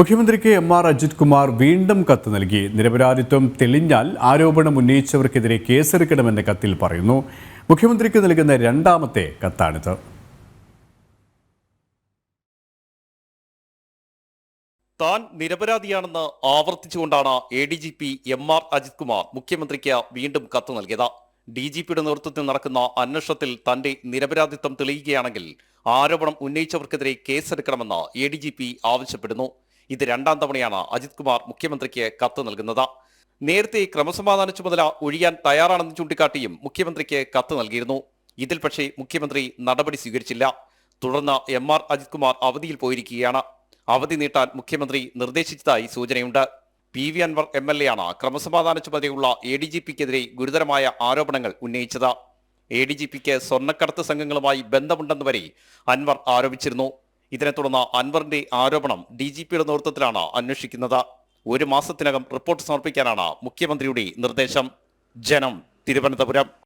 മുഖ്യമന്ത്രിക്ക് M R Ajith Kumar വീണ്ടും കത്ത് നൽകി. നിരപരാധിത്വം തെളിഞ്ഞാൽ ആരോപണം ഉന്നയിച്ചവർക്കെതിരെ കേസെടുക്കണമെന്ന് കത്തിൽ പറയുന്നു. മുഖ്യമന്ത്രിക്ക് നൽകുന്ന രണ്ടാമത്തെ കത്താണിത്. താൻ നിരപരാധിയാണെന്ന് ആവർത്തിച്ചുകൊണ്ടാണ് A D G P M R Ajith Kumar മുഖ്യമന്ത്രിക്ക് വീണ്ടും കത്ത് നൽകിയത്. ഡി ജി പിയുടെ നേതൃത്വത്തിൽ നടക്കുന്ന അന്വേഷണത്തിൽ തന്റെ നിരപരാധിത്വം തെളിയുകയാണെങ്കിൽ ആരോപണം ഉന്നയിച്ചവർക്കെതിരെ കേസെടുക്കണമെന്ന് എ ഡി ജി പി ആവശ്യപ്പെടുന്നു. ഇത് രണ്ടാം തവണയാണ് അജിത് കുമാർ മുഖ്യമന്ത്രിക്ക് കത്ത് നൽകുന്നത്. നേരത്തെ ക്രമസമാധാന ചുമതല ഒഴിയാൻ തയ്യാറാണെന്ന് ചൂണ്ടിക്കാട്ടിയും മുഖ്യമന്ത്രിക്ക് കത്ത് നൽകിയിരുന്നു. ഇതിൽ പക്ഷേ മുഖ്യമന്ത്രി നടപടി സ്വീകരിച്ചില്ല. തുടർന്ന് എം ആർ അജിത് കുമാർ അവധിയിൽ പോയിരിക്കുകയാണ്. അവധി നീട്ടാൻ മുഖ്യമന്ത്രി നിർദ്ദേശിച്ചതായി സൂചനയുണ്ട്. P V Anvar M L A ആണ് ക്രമസമാധാന ചുമതലയുള്ള എ ഡി ജി പിക്കെതിരെ ഗുരുതരമായ ആരോപണങ്ങൾ ഉന്നയിച്ചത്. എ ഡി ജി പിക്ക് സ്വർണക്കടത്ത് സംഘങ്ങളുമായി ബന്ധമുണ്ടെന്ന് വരെ അൻവർ ആരോപിച്ചിരുന്നു. ഇതിനെ തുടർന്ന് അൻവറിന്റെ ആരോപണം ഡി ജി പിയുടെ നേതൃത്വത്തിലാണ് അന്വേഷിക്കുന്നത്. ഒരു മാസത്തിനകം റിപ്പോർട്ട് സമർപ്പിക്കാനാണ് മുഖ്യമന്ത്രിയുടെ നിർദ്ദേശം. ജനം തിരുവനന്തപുരം.